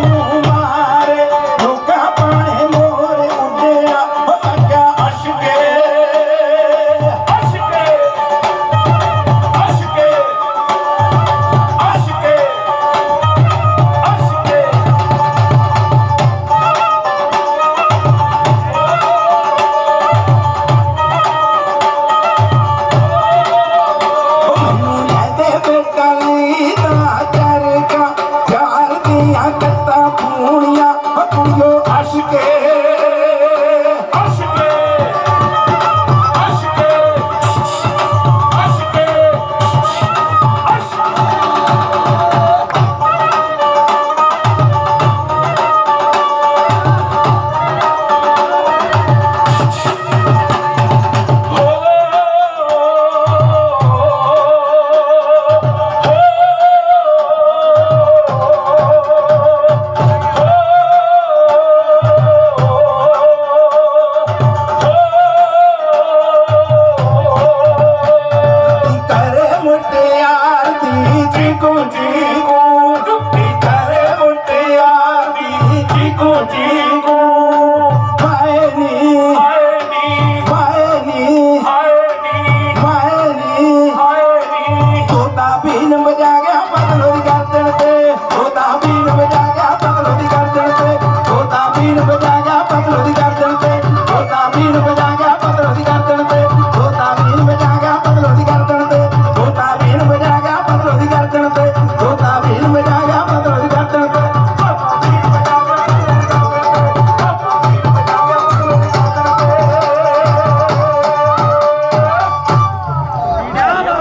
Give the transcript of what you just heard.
ਨੂੰ acho que ਚੀਕੂ ਚੀਕੂ ਟੁੱਟੀ ਕਰੇ ਮੁਟਿਆਰ ਦੀ ਚੀਕੂ ਚੀਕੂ ਹਾਏ ਨੀ ਹਾਏ ਨੀ ਹਾਏ ਨੀ ਹਾਏ ਨੀ ਹਾਏ ਨੀ ਹਾਏ ਨੀ ਤੋਤਾ ਬੀਨ ਵਜਾ